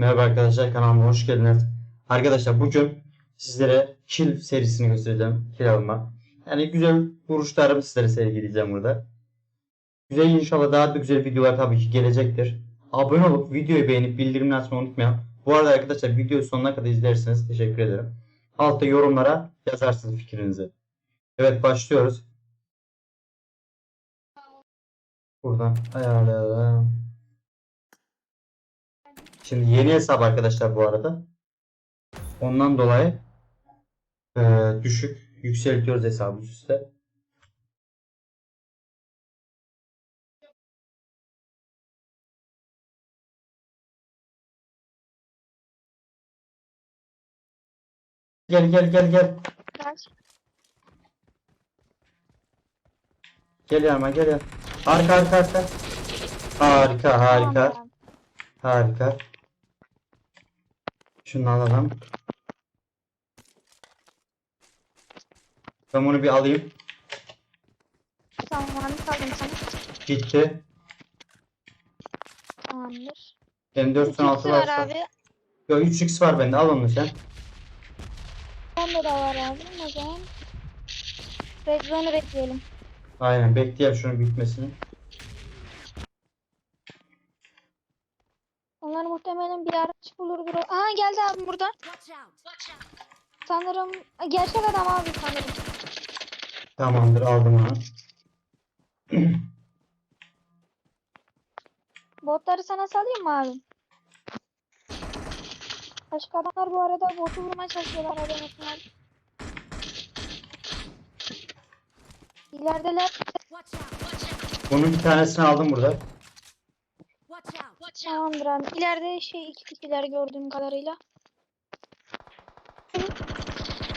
Merhaba arkadaşlar kanalıma hoş geldiniz. Arkadaşlar bugün sizlere kill serisini göstereceğim. Kill alma. Yani güzel vuruşlarımı sizlere sergileyeceğim burada. Güzel inşallah daha da güzel videolar tabii ki gelecektir. Abone olup videoyu beğenip bildirimleri açmayı unutmayın. Bu arada arkadaşlar videoyu sonuna kadar izlerseniz teşekkür ederim. Altta yorumlara yazarsınız fikrinizi. Evet başlıyoruz. Buradan ayarlayalım. Şimdi yeni hesap arkadaşlar bu arada. Ondan dolayı eee, düşük yükseltiyoruz hesabı üst üste. Gel gel gel gel. Gel yanıma gel yan. Arka arka arka. Harika harika. Harika. Şunu alalım. Ben bunu bir alayım. Tamam kaldım sana. Gitti. Tamamdır. M4 İkisi 16 var varsa. abi. Yo 3x var bende al onu sen. Bende de var abi. O zaman Red Zone'u bekleyelim. Aynen bekleyelim şunun bitmesini. Muhtemelen bir araç bulurdur. Aa geldi abi burada. Sanırım gerçek adam abi sanırım. Tamamdır aldım onu. Botları sana salayım mı abi? Başka adamlar bu arada botu vurmaya çalışıyorlar haberin abi. İlerideler. Bunun bir tanesini aldım burada. Tamamdır abi. İleride şey iki kişiler gördüğüm kadarıyla.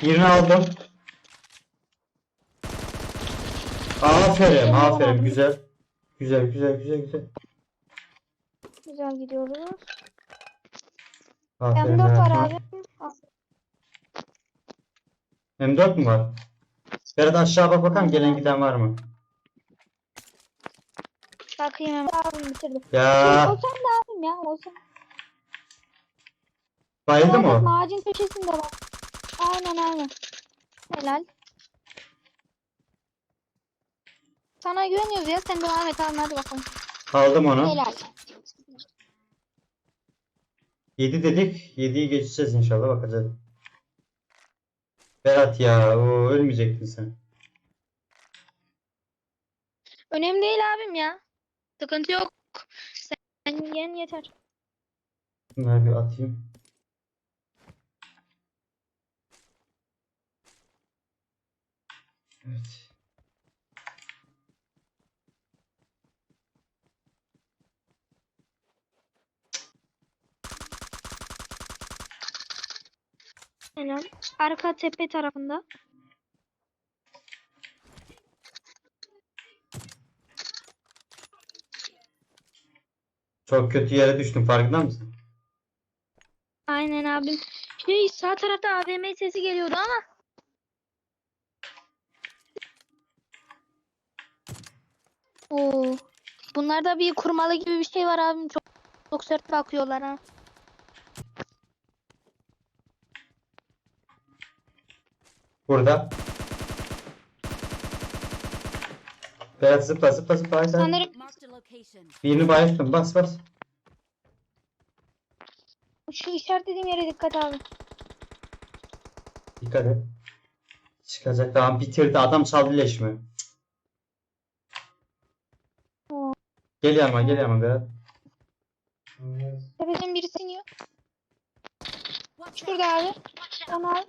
Birini aldım. Aferin aferin güzel. Güzel güzel güzel güzel. Güzel gidiyoruz. Aferin M4 var abi. M4 mü var? Berat aşağı bak bakalım gelen giden var mı? Bakayım hemen. Abim bitirdi. Ya Olsan abim ya olsan. bayıldı mı? Ağacın köşesinde bak. Aynen aynen. Helal. Sana güveniyoruz ya sen devam et abi hadi bakalım. Aldım onu. Helal. 7 dedik. 7'yi geçeceğiz inşallah bakacağız. Berat ya o ölmeyecektin sen. Önemli değil abim ya. Sıkıntı yok. Sen yen yeter. Bunları bir atayım. Evet. Helal. Arka tepe tarafında. Çok kötü yere düştüm farkında mısın? Aynen abim. Şey sağ tarafta AVM sesi geliyordu ama. Oo. Bunlarda bir kurmalı gibi bir şey var abim. Çok çok sert bakıyorlar ha. Burada. Berat zıpla zıpla zıpla. Sanırım. Birini bayılttım bas bas. şu işaretlediğim yere dikkat abi. Dikkat et. Çıkacak tamam bitirdi adam çaldı leşimi. Oo. Gel yanıma gel yanıma Berat. Tepeden birisi iniyor. Şurada abi. Onu al.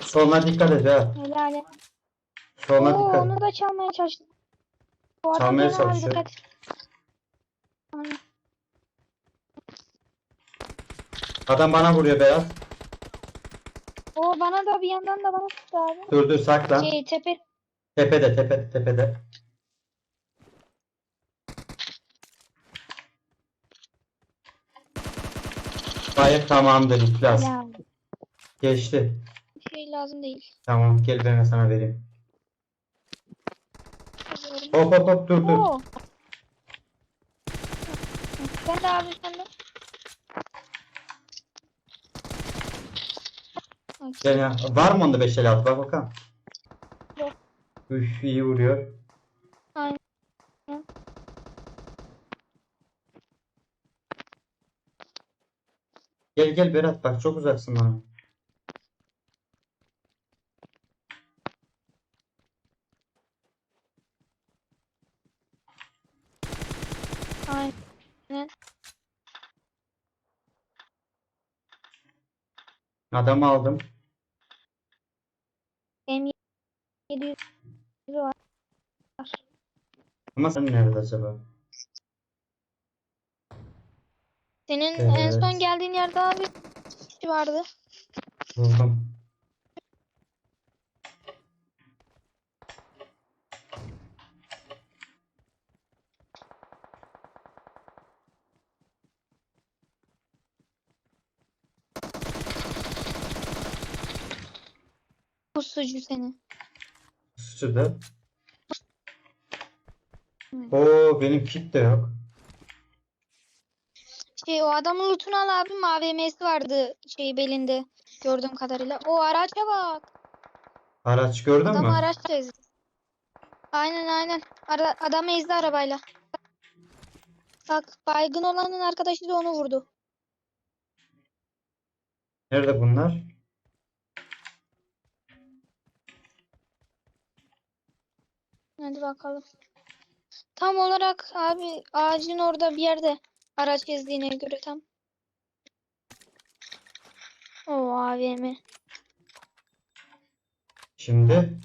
Soluna dikkat et Berat. Helal. Soluna Oo, dikkat et. onu da çalmaya çalıştı. Bu adam Çalmaya canavar, çalışıyor. dikkat. Aynen. Adam bana vuruyor Berat. Oo bana da bir yandan da bana tuttu abi. Dur dur saklan. Şey tepe. Tepede tepede tepede. Gayet tamamdır iflas. Ya, Geçti. bir şey lazım değil. Tamam gel ben sana vereyim. Hop hop hop dur dur. Oo. Ben de abi sen de. Gel ya. Var mı onda 556? Bak bakalım. Yok. Üf iyi vuruyor. Aynen. Gel gel Berat bak çok uzaksın bana. Aynen. Adamı aldım. Benim 700 var. Ama sen nerede acaba? Senin en Evet. son geldiğin yerde abi vardı. Buldum. Pusucu seni. Şurada. Evet. Oo benim kit de yok. Şey o adamın lootunu al abi AVM'si vardı şey belinde gördüğüm kadarıyla. O araca bak. Araç gördün Adam mü? araçla ezdi. Aynen aynen. Ara adamı ezdi arabayla. Bak baygın olanın arkadaşı da onu vurdu. Nerede bunlar? Hadi bakalım. Tam olarak abi ağacın orada bir yerde araç ezdiğine göre tam. O AVM. Şimdi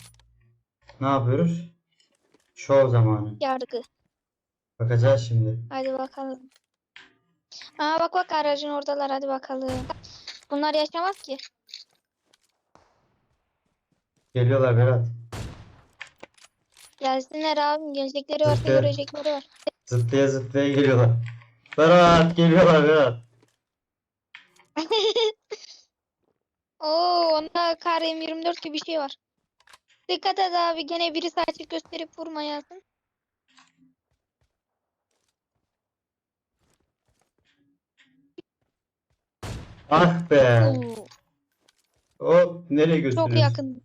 ne yapıyoruz? Şov zamanı. Yargı. Bakacağız şimdi. Hadi bakalım. Aa bak bak aracın oradalar hadi bakalım. Bunlar yaşamaz ki. Geliyorlar Berat. Gelsinler abim. Gelecekleri varsa Peki. görecekleri var. Zıplaya zıplaya geliyorlar. Berat geliyorlar Berat. Oo onda kar M24 gibi bir şey var. Dikkat et abi. Gene birisi açık gösterip vurmayasın. Ah be. Oo, O nereye çok götürüyorsun? yakın.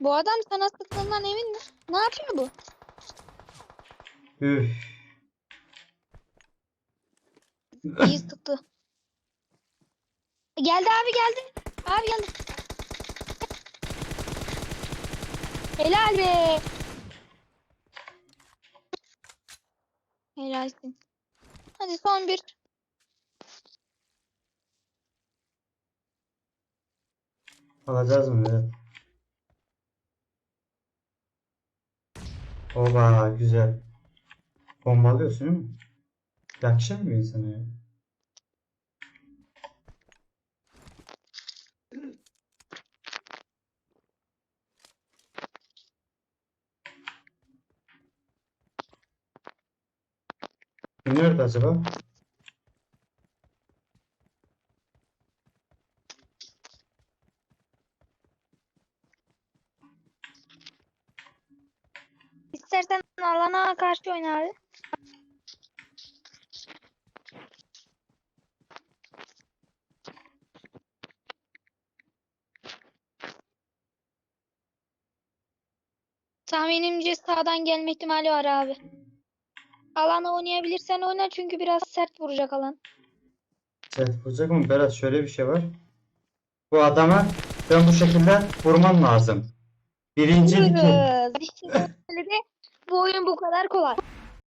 Bu adam sana sıktığından emin mi? Ne yapıyor bu? Üf. İyi sıktı. Geldi abi geldi. Abi geldi. Helal be. Helalsin. Hadi son bir. Alacağız mı Oba güzel. Bombalıyorsun değil mi? Yakışır mı insana ya? Nerede acaba? İstersen alana karşı oyna abi. Tahminimce sağdan gelme ihtimali var abi. Alana oynayabilirsen oyna çünkü biraz sert vuracak alan. Evet, vuracak mı? Berat şöyle bir şey var. Bu adama ben bu şekilde vurmam lazım. Birinci. Vururuz. İşte böyle de bu oyun bu kadar kolay.